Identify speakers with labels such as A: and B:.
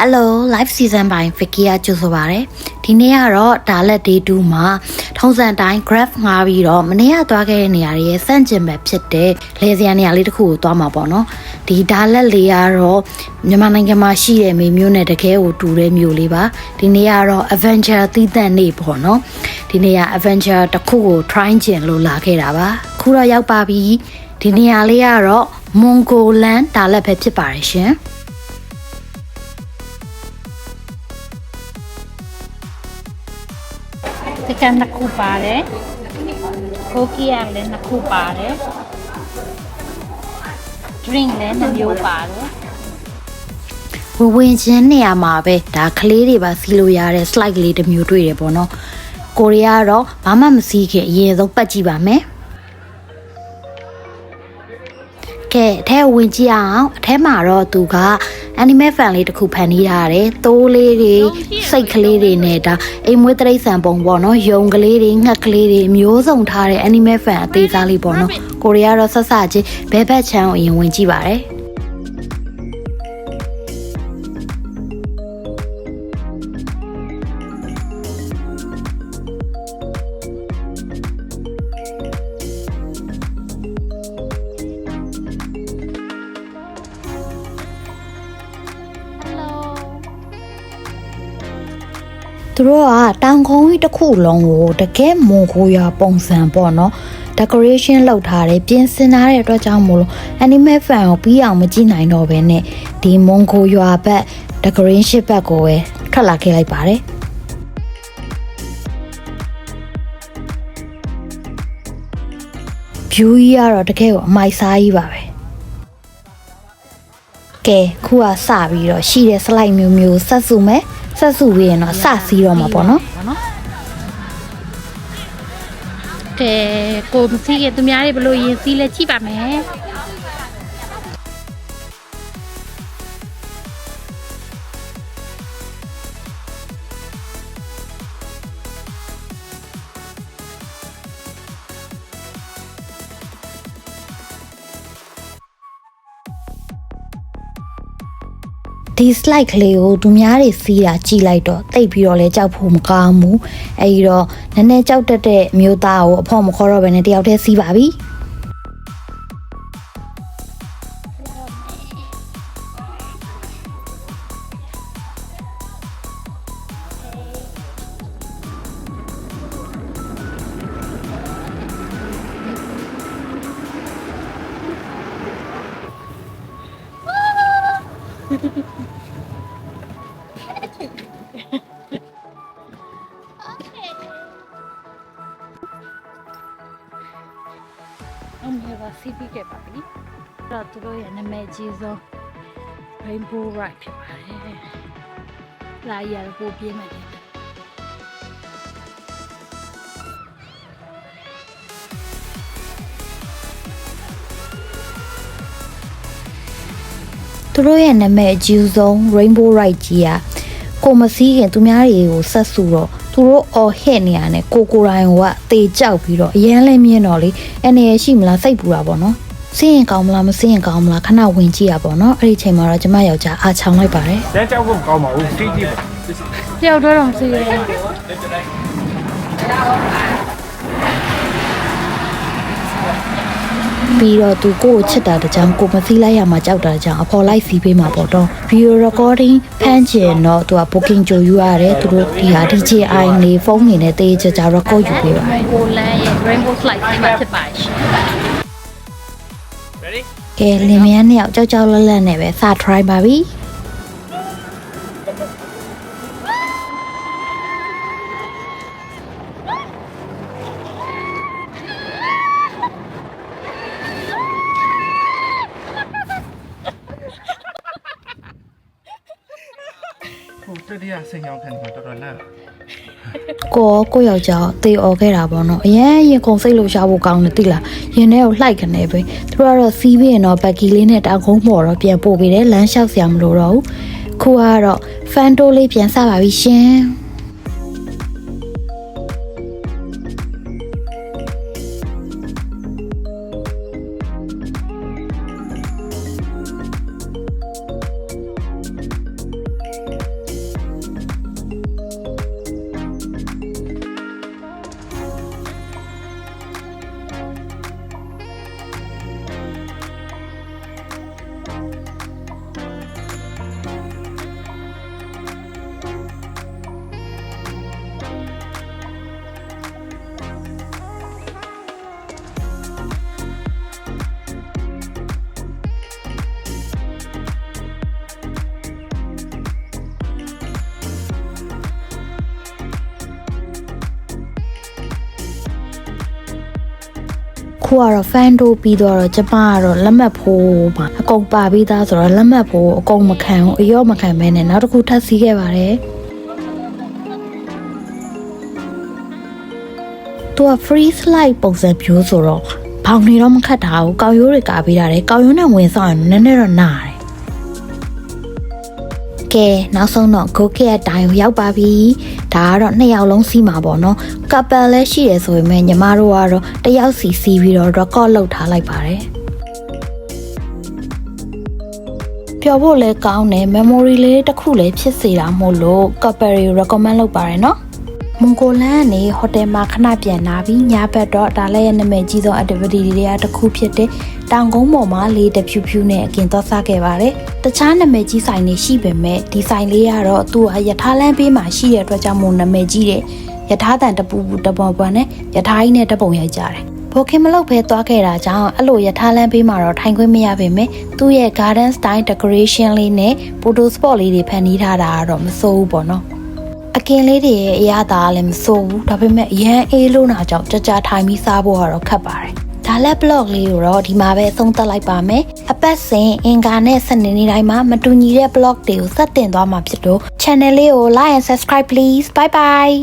A: Hello live season ပိုင်း Vicky ကကြိုဆိုပါရစေဒီနေ့ကတော့ဒါလက် day 2မှာထုံးစံတိုင်း graph ငားပြီးတော့မနေ့ကသွားခဲ့တဲ့နေရာတွေရဲ့စန့်ကျင်ဘက်ဖြစ်တဲ့လေစရာနေရာလေးတစ်ခုကိုသွားမှာပေါ့နော်ဒီဒါလက်လေးကတော့မြန်မာနိုင်ငံမှာရှိတဲ့မေမျိုးနဲ့တကယ်ကိုတူတဲ့မျိုးလေးပါဒီနေ့ကတော့ adventure သီးသန့်နေပေါ့နော်ဒီနေ့က adventure တစ်ခုကို try ကျင်လို့လာခဲ့တာပါခုတော့ရောက်ပါပြီဒီနေရာလေးကတော့ Mongoland ဒါလက်ပဲဖြစ်ပါတယ်ရှင်
B: တကန်နှစ်ခုပါတယ်ကိုကီယာလည်းနှစ်ခုပါတယ် drink လည်းနှစ်မျိုးပါတယ်
A: ဝင်ဝင်ချင်းနေရာမှာပဲဒါကလေးတွေပါစီးလို့ရတဲ့ slide လေးတစ်မျိုးတွေ့တယ်ပေါ့နော်ကိုရီးယားကတော့ဘာမှမစီးခင်အရင်ဆုံးပတ်ကြည့်ပါမယ်ကဲအထဲကိုဝင်ကြည့်အောင်အထဲမှာတော့သူက animal fan လေးတစ်ခုဖန်တီးထားတယ်။သိုးလေးတွေစိတ်ကလေးတွေနဲ့ဒါအိမ်မွေးတိရစ္ဆာန်ပုံပေါ့နော်။ယုံကလေးတွေငှက်ကလေးတွေမျိုးစုံထားတဲ့ animal fan အသေးစားလေးပေါ့နော်။ကိုရီးယားတော့ဆက်စချင်းဘဲဘက်ချမ်းကိုအရင်ဝင်ကြည့်ပါရတယ်။ သူတို့ကတောင်ကုန်းကြီးတစ်ခုလုံးကိုတကယ်မွန်ခိုရာပုံစံပေါ့နော် decoration လုပ်ထားတယ်ပြင်ဆင်ထားတဲ့အတွက်ကြောင့်မို့လို့ animal fan ကိုပြီးအောင်မကြည့်နိုင်တော့ဘဲနဲ့ဒီမွန်ခိုရွာဘက် decoration ဘက်ကိုပဲထွက်လာခဲ့လိုက်ပါတယ် view ကြီးကတော့တကယ်ကိုအမိုက်စားကြီးပါပဲကဲခုကစပြီးတော့ရှိတဲ့ slide မျိုးမျိုးဆက်စုမယ် ဆက်စုပြီးရင်တော့စစီးတော့မှာပေါ့နော်
B: ကဲကိုမစီးခင်သူများတွေဘလို့ရင်စီးလဲကြည့်ပါမယ်
A: ဒီ slide ကလေးကိုသူများတွေစီးတာကြည့်လိုက်တော့တိတ်ပြီးတော့လဲကြောက်ဖို့မကောင်းဘူးအဲဒီတော့နည်းနည်းကြောက်တတ်တဲ့မျိုးသားကိုအဖို့မခေါ်တော့ဘဲနဲ့တယောက်တည်းစီးပါပြီ
B: အမေကစီးပြီးခဲ့ပါပြီအဲ့တော့သူတို့ရဲ့နာမည်ကြီးဆုံး rainbow ride ဖြစ်ပါတယ်လာရတော့ပိုပြင်းမယ်
A: သူတို့ရဲ့နာမည်အကြီးဆုံး Rainbow Ride ကြီးอ่ะကိုမစည်းခင်သူများတွေကိုဆက်စုတော့သူတို့အော်ဟစ်နေရတဲ့ကိုကိုရိုင်းကတေကြောက်ပြီးတော့အရန်လဲမြင်တော့လေအနေရရှိမလားစိတ်ပူတာပေါ့နော်စင်းရင်ကောင်းမလားမစင်းရင်ကောင်းမလားခဏဝင်ကြည့်ရပါတော့အဲ့ဒီချိန်မှာတော့ကျမယောက်ျားအားချောင်းလိုက်ပါတယ်
C: ကျန်းကြောက်ဖို့ကောင်းပါဘူးကြည့်ကြည့်ပါ
B: တယောက်တော့တော့စီးရတ
A: ပြီးတော့သူကိုကိုချစ်တာတကြောင်ကိုမစည်းလိုက်ရမှာကြောက်တာတကြောင်အဖော်လိုက်စီးပေးမှာပေါ့တော့ video recording ဖမ်းချင်တော့သူက booking ကြိုယူရတယ်သူတို့ဒီဟာ DJI နေဖုန်းနေနဲ့တေးကြကြ record ယူပေးပါတယ်
B: rainbow land ရဲ့ rainbow slide ဒီမှာဖြစ်ပါတယ်ရှင်
C: ready
A: ကဲလင်မယားနှစ်ယောက်ကြောက်ကြောက်လန့်လန့်နဲ့ပဲစ try ပါပြီ
C: တတိယစိန်အောင်ခံနေမှာတော်တော်လန့်
A: ကိုရောကိုယောက်ျားတေអော်ခဲ့တာပေါ့နော်အရင်ရင်ခုန်စိတ်လို့ရှားဖို့ကောင်းတယ်သိလားရင်ထဲကိုလှိုက်ကနေပဲသူတို့ကတော့စီးပြီးရင်တော့ဘက်ကီလေးနဲ့တောင်ကုန်းပေါ်တော့ပြန်ပို့ပေးတယ်လမ်းလျှောက်စရာမလိုတော့ဘူးခုကတော့ဖန်တိုးလေးပြန်စပါပြီရှင် ခုကတော့ fan တို့ပြီးတော့ကျမကတော့လက်မှတ်ဖိုးပါအကုန်ပါပြီးသားဆိုတော့လက်မှတ်ဖိုးအကုန်မခံဘူးအရော့မခံမဲနဲ့နောက်တစ်ခုထပ်စီးခဲ့ပါတယ်သူက free slide ပုံစံမျိုးဆိုတော့ဘောင်တွေတော့မခတ်တာဘူးကောက်ရိုးတွေကာပေးတာတယ်ကောက်ရိုးနဲ့ဝင်ဆောင်ရင်နည်းနည်းတော့နာတယ် ကဲနောက်ဆုံးတော့ go get အတိုင်းကိုရောက်ပါပြီဒါကတော့နှစ်ယောက်လုံးစီးမှာပေါ့နော် couple လည်းရှိရဆိုပေမဲ့ညီမတို့ကတော့တစ်ယောက်စီစီးပြီးတော့ record လုပ်ထားလိုက်ပါတယ်ပျော်ဖို့လည်းကောင်းတယ် memory လေးတစ်ခုလည်းဖြစ်စေတာမို့လို့ couple တွေ recommend လုပ်ပါတယ်နော် မွန်ဂိုလန်ကနေဟိုတယ်မှာခဏပြန်လာပြီးညဘက်တော့ဒါလည်းရဲ့နာမည်ကြီးဆုံး activity တွေကတစ်ခုဖြစ်တဲ့တောင်ကုန်းပေါ်မှာလေတဖြူဖြူနဲ့အကင်သွားစားခဲ့ပါတယ်။တခြားနာမည်ကြီးဆိုင်တွေရှိပေမဲ့ဒီဆိုင်လေးကတော့သူ့ဟာယထာလန်းပေးမှာရှိတဲ့အတွက်ကြောင့်မို့နာမည်ကြီးတဲ့ယထာတန်တပူပူတပွန်ပွန်နဲ့ယထာကြီးနဲ့တပုံရိုက်ကြတယ်။ဘိုခင်မလုပ်ဖဲသွားခဲ့တာကြောင့်အဲ့လိုယထာလန်းပေးမှာတော့ထိုင်ခွင့်မရပေမဲ့သူ့ရဲ့ garden style decoration လေးနဲ့ photo spot လေးတွေဖန်တီးထားတာကတော့မစိုးဘူးပေါ့နော်။ အကင်လေးတွေရဲ့အရသာကလည်းမစိုးဘူးဒါပေမဲ့အရန်အေးလို့နာကြောင့်ကြကြထိုင်ပြီးစားဖို့ကတော့ခက်ပါတယ်ဒါလက် blog လေးကိုတော့ဒီမှာပဲအဆုံးသတ်လိုက်ပါမယ်အပတ်စဉ်အင်္ဂါနဲ့စနေနေ့တိုင်းမှာမတူညီတဲ့ blog တွေကိုစက်တင်သွားမှာဖြစ်တော့ channel လေးကို like and subscribe please bye bye